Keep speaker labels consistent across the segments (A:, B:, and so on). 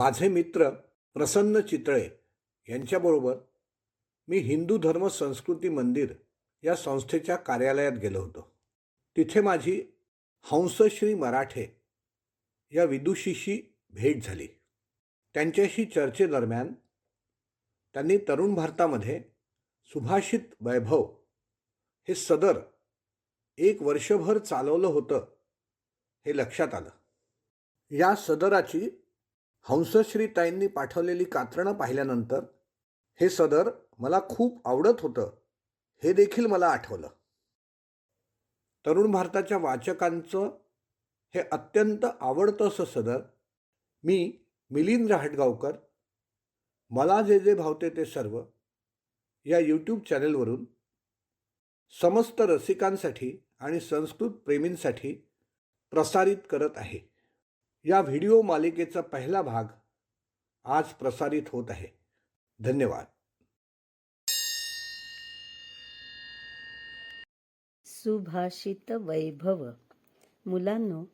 A: माझे मित्र प्रसन्न चितळे यांच्याबरोबर मी हिंदू धर्म संस्कृती मंदिर या संस्थेच्या कार्यालयात गेलो होतो. तिथे माझी हंसश्री मराठे या विदुषीशी भेट झाली. त्यांच्याशी चर्चेदरम्यान त्यांनी तरुण भारतामध्ये सुभाषित वैभव हे सदर एक वर्षभर चालवलं होतं हे लक्षात आलं. या सदराची हंसश्रीताईंनी पाठवलेली कात्रणं पाहिल्यानंतर हे सदर मला खूप आवडत होतं हे देखील मला आठवलं. तरुण भारताच्या वाचकांचं हे अत्यंत आवडतं असं सदर मी मिलिंद राहटगावकर मला जे जे भावते ते सर्व या यूट्यूब चॅनेलवरून समस्त रसिकांसाठी आणि संस्कृत प्रेमींसाठी प्रसारित करत आहे. या व्हिडिओ मालिकेचा पहिला भाग आज प्रसारित होत आहे. धन्यवाद.
B: सुभाषित वैभव. मुलांनो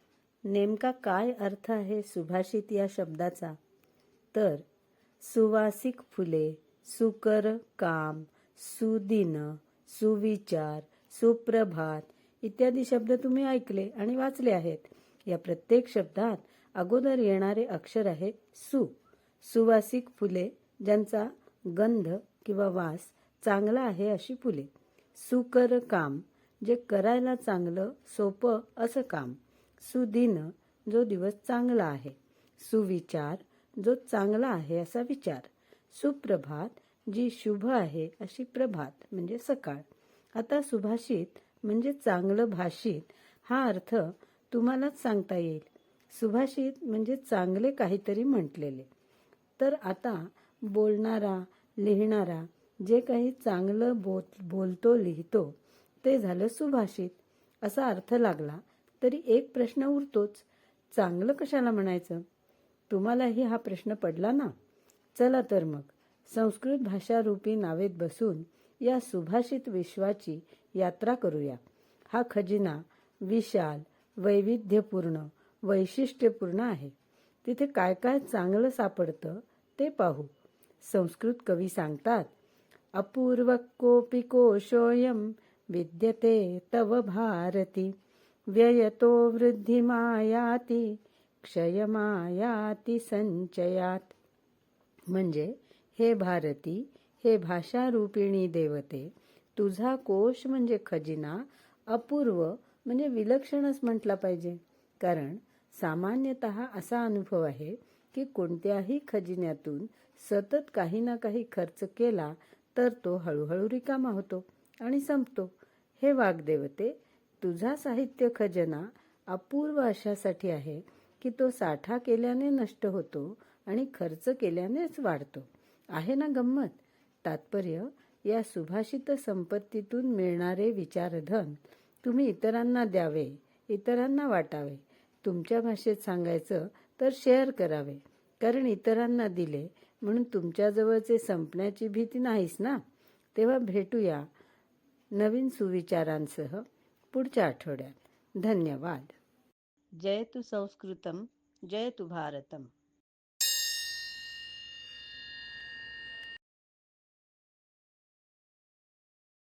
B: नेमका काय अर्थ आहे सुभाषित या शब्दाचा? तर सुवासिक फुले सुकर काम सुदिन सुविचार सुप्रभात इत्यादी शब्द तुम्ही ऐकले आणि वाचले आहेत. या प्रत्येक शब्दात अगोदर येणारे अक्षर आहे सु. सुवासिक फुले ज्यांचा गंध किंवा वास चांगला आहे अशी फुले. सुकर काम जे करायला चांगलं सोपं असं काम. सुदिन जो दिवस चांगला आहे. सुविचार जो चांगला आहे असा विचार. सुप्रभात जी शुभ आहे अशी प्रभात म्हणजे सकाळ. आता सुभाषित म्हणजे चांगलं भाषित हा अर्थ तुम्हालाच सांगता येईल. सुभाषित म्हणजे चांगले काहीतरी म्हटलेले. तर आता बोलणारा लिहिणारा जे काही चांगलं बोल बोलतो लिहितो ते झालं सुभाषित. असा अर्थ लागला तरी एक प्रश्न उरतोच. चांगलं कशाला म्हणायचं? तुम्हालाही हा प्रश्न पडला ना? चला तर मग. संस्कृत भाषारूपी नावेत बसून या सुभाषित विश्वाची यात्रा करूया. हा खजिना विशाल वैविध्यपूर्ण वैशिष्ट्यपूर्ण आहे. तिथे काय काय चांगलं सापडतं ते पाहू. संस्कृत कवी सांगतात अपूर्व कोपी कोशोयम विद्यते तव भारती व्ययतो वृद्धिमायाती क्षयमायाती संचयात. म्हणजे हे भारती हे भाषारूपिणी देवते तुझा कोश म्हणजे खजिना अपूर्व म्हणजे विलक्षणच म्हटला पाहिजे. कारण सामान्यतः असा अनुभव आहे की कोणत्याही खजिन्यातून सतत काही ना काही खर्च केला तर तो हळूहळू रिकामा होतो आणि संपतो. हे वाग्देवते तुझा साहित्य खजना अपूर्व अशासाठी आहे की तो साठा केल्याने नष्ट होतो आणि खर्च केल्यानेच वाढतो. आहे ना गंमत? तात्पर्य या सुभाषित संपत्तीतून मिळणारे विचारधन तुम्ही इतरांना द्यावे इतरांना वाटावे. तुमच्या भाषेत सांगायचं तर शेअर करावे. कारण इतरांना दिले म्हणून तुमच्याजवळचे संपण्याची भीती नाहीच ना? तेव्हा भेटूया नवीन सुविचारांसह पुढच्या आठवड्यात. धन्यवाद. जय तु संस्कृतम जय तु भारतम.